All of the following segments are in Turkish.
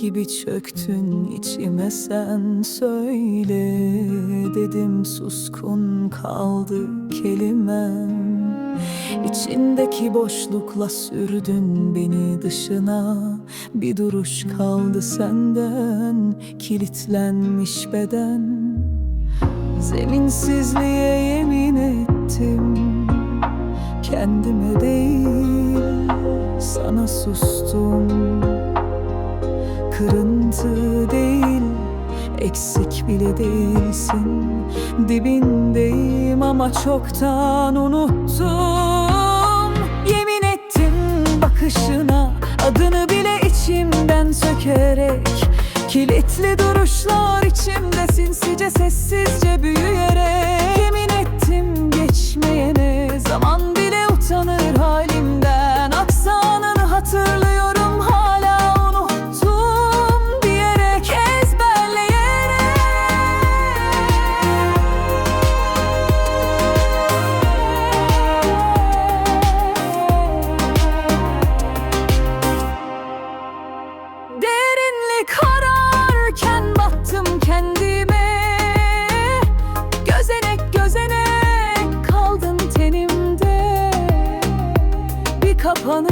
gibi çöktün içime sen söyle. Dedim suskun kaldı kelimem. İçindeki boşlukla sürdün beni dışına. Bir duruş kaldı senden kilitlenmiş beden. Zeminsizliğe yemin ettim. Kendime değil sana sustum Kırıntı değil eksik bile değilsin. Dibindeyim ama çoktan unuttum. Yemin ettim bakışına adını bile içimden sökerek. Kilitli duruşlar içimde sinsice sessizce büyüyerek. Yemin ettim geçmeyene zaman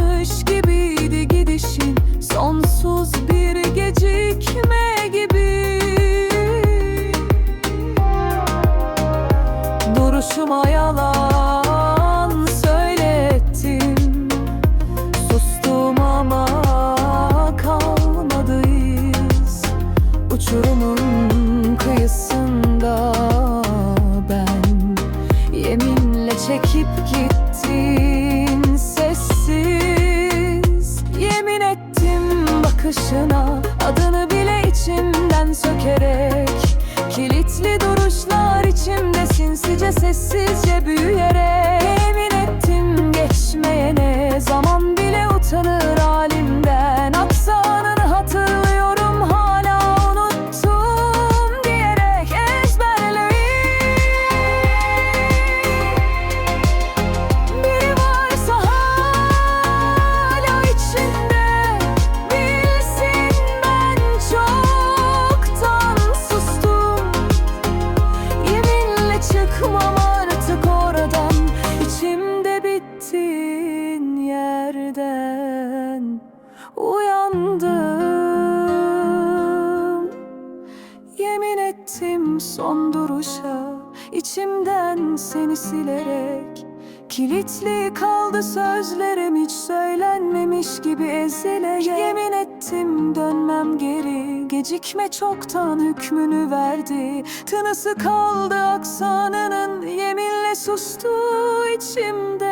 kapanış gibiydi gidişin Sonsuz bir gecikme gibi. Duruşuma yalan söylettim Sustum ama kalmadı Uçurumun kıyısında ben Yeminle çekip gittin bakışına adını bile içimden sökerek Kilitli duruşlar içimde sinsice sessizce büyüyerek Yemin ettim geçmeyene zaman bile utanır Uyandım Yemin ettim son duruşa içimden seni silerek. Kilitli kaldı sözlerim hiç söylenmemiş gibi ezilerek Yemin ettim dönmem geri Gecikme çoktan hükmünü verdi. Tınısı kaldı aksanının Yeminle sustu içimde